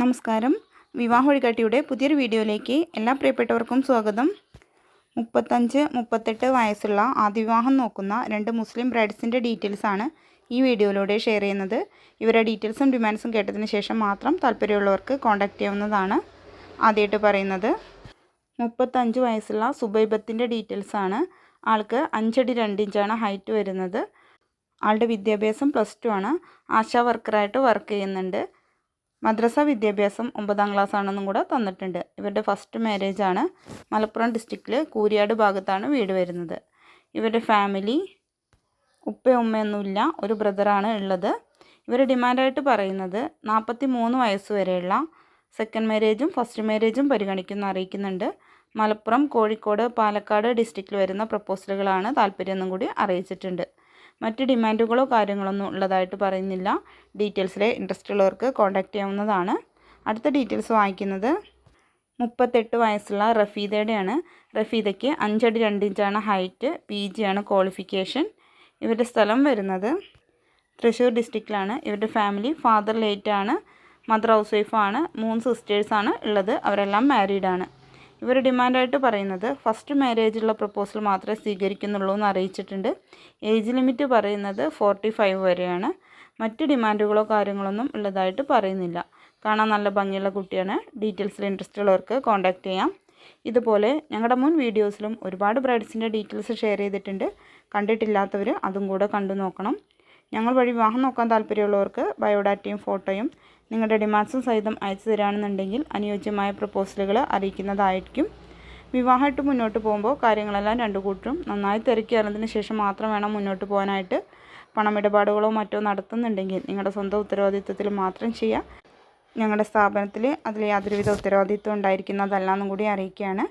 നമസ്കാരം. വിവാഹ വഴികാട്ടിയുടെ പുതിയൊരു വീഡിയോയിലേക്ക് എല്ലാ പ്രിയപ്പെട്ടവർക്കും സ്വാഗതം. മുപ്പത്തഞ്ച് മുപ്പത്തെട്ട് വയസ്സുള്ള ആദ്യവിവാഹം നോക്കുന്ന രണ്ട് മുസ്ലിം ബ്രൈഡ്സിന്റെ ഡീറ്റെയിൽസാണ് ഈ വീഡിയോയിലൂടെ ഷെയർ ചെയ്യുന്നത്. ഇവരുടെ ഡീറ്റെയിൽസും ഡിമാൻഡ്സും കേട്ടതിന് ശേഷം മാത്രം താല്പര്യമുള്ളവർക്ക് കോൺടാക്റ്റ് ചെയ്യാവുന്നതാണ് ആദ്യമായിട്ട് പറയുന്നത്. മുപ്പത്തഞ്ച് വയസ്സുള്ള സുബൈബത്തിന്റെ ഡീറ്റെയിൽസാണ് ആൾക്ക് അഞ്ചടി രണ്ടിഞ്ചാണ് ഹൈറ്റ് വരുന്നത്. ആളുടെ വിദ്യാഭ്യാസം പ്ലസ് ടു ആണ്. ആശാ വർക്കറായിട്ട് വർക്ക് ചെയ്യുന്നുണ്ട്. മദ്രസ വിദ്യാഭ്യാസം ഒമ്പതാം ക്ലാസ് ആണെന്നും കൂടെ തന്നിട്ടുണ്ട്. ഇവരുടെ ഫസ്റ്റ് മാരേജ് ആണ്. മലപ്പുറം ഡിസ്ട്രിക്റ്റിൽ കൂരിയാട് ഭാഗത്താണ് വീട് വരുന്നത്. ഇവരുടെ ഫാമിലി ഉപ്പ ഉമ്മയൊന്നുമില്ല ഒരു ബ്രദറാണ് ഉള്ളത്. ഇവർ ഡിമാൻഡായിട്ട് പറയുന്നത് നാൽപ്പത്തി മൂന്ന് വയസ്സ് വരെയുള്ള സെക്കൻഡ് മാരേജും ഫസ്റ്റ് മാരേജും പരിഗണിക്കുന്ന അറിയിക്കുന്നുണ്ട്. മലപ്പുറം കോഴിക്കോട് പാലക്കാട് ഡിസ്ട്രിക്റ്റിൽ വരുന്ന പ്രപ്പോസലുകളാണ് താല്പര്യമെന്നും കൂടി അറിയിച്ചിട്ടുണ്ട്. മറ്റ് ഡിമാൻഡുകളോ കാര്യങ്ങളൊന്നും ഉള്ളതായിട്ട് പറയുന്നില്ല. ഡീറ്റെയിൽസിലെ ഇൻട്രസ്റ്റ് ഉള്ളവർക്ക് കോൺടാക്റ്റ് ചെയ്യാവുന്നതാണ്. അടുത്ത ഡീറ്റെയിൽസ് വായിക്കുന്നത്. മുപ്പത്തെട്ട് വയസ്സുള്ള റഫീദയുടെയാണ്. റഫീദയ്ക്ക് അഞ്ചടി രണ്ട് ഇഞ്ചാണ് ഹൈറ്റ് പി ജി ആണ് ക്വാളിഫിക്കേഷൻ ഇവരുടെ സ്ഥലം വരുന്നത് തൃശ്ശൂർ ഡിസ്ട്രിക്റ്റിലാണ് ഇവരുടെ ഫാമിലി ഫാദർ ലേറ്റാണ് മദർ ഹൗസ് വൈഫാണ് മൂന്ന് സിസ്റ്റേഴ്സാണ് ഉള്ളത്. അവരെല്ലാം മാരീഡാണ് ഇവർ ഡിമാൻഡായിട്ട് പറയുന്നത് ഫസ്റ്റ് മാരേജുള്ള പ്രപ്പോസൽ മാത്രമേ സ്വീകരിക്കുന്നുള്ളൂ എന്ന് അറിയിച്ചിട്ടുണ്ട്. ഏജ് ലിമിറ്റ് പറയുന്നത് ഫോർട്ടി ഫൈവ് വരെയാണ്. മറ്റ് ഡിമാൻഡുകളോ കാര്യങ്ങളൊന്നും ഉള്ളതായിട്ട് പറയുന്നില്ല. കാണാൻ നല്ല ഭംഗിയുള്ള കുട്ടിയാണ്. ഡീറ്റെയിൽസിൽ ഇൻട്രസ്റ്റ് ഉള്ളവർക്ക് കോൺടാക്റ്റ് ചെയ്യാം. ഇതുപോലെ ഞങ്ങളുടെ മുൻ വീഡിയോസിലും ഒരുപാട് ബ്രൈഡ്സിന്റെ ഡീറ്റെയിൽസ് ഷെയർ ചെയ്തിട്ടുണ്ട്. കണ്ടിട്ടില്ലാത്തവർ അതും കൂടെ കണ്ടു നോക്കണം. ഞങ്ങൾ വഴി വിവാഹം നോക്കാൻ താല്പര്യമുള്ളവർക്ക് ബയോഡാറ്റയും ഫോട്ടോയും നിങ്ങളുടെ ഡിമാൻഡ്സും സഹിതം അയച്ചു തരാണെന്നുണ്ടെങ്കിൽ അനുയോജ്യമായ പ്രപ്പോസലുകൾ അറിയിക്കുന്നതായിരിക്കും. വിവാഹമായിട്ട് മുന്നോട്ട് പോകുമ്പോൾ കാര്യങ്ങളെല്ലാം രണ്ടു കൂട്ടരും നന്നായി തിരക്കി അറിഞ്ഞതിന് ശേഷം മാത്രം വേണം മുന്നോട്ട് പോകാനായിട്ട്. പണമിടപാടുകളോ മറ്റോ നടത്തുന്നുണ്ടെങ്കിൽ നിങ്ങളുടെ സ്വന്തം ഉത്തരവാദിത്വത്തിൽ മാത്രം ചെയ്യാം ഞങ്ങളുടെ സ്ഥാപനത്തിൽ അതിൽ യാതൊരുവിധ ഉത്തരവാദിത്വം ഉണ്ടായിരിക്കുന്നതല്ല എന്നും കൂടി അറിയിക്കുകയാണ്.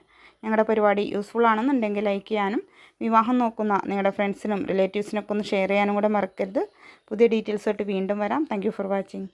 ഞങ്ങളുടെ പരിപാടി യൂസ്ഫുൾ ആണെന്നുണ്ടെങ്കിൽ ലൈക്ക് ചെയ്യാനും വിവാഹം നോക്കുന്ന നിങ്ങളുടെ ഫ്രണ്ട്സിനും റിലേറ്റീവ്സിനൊക്കെ ഒന്ന് ഷെയർ ചെയ്യാനും കൂടെ മറക്കരുത്. പുതിയ ഡീറ്റെയിൽസ് ഡീറ്റെയിൽസായിട്ട് വീണ്ടും വരാം. Thank for watching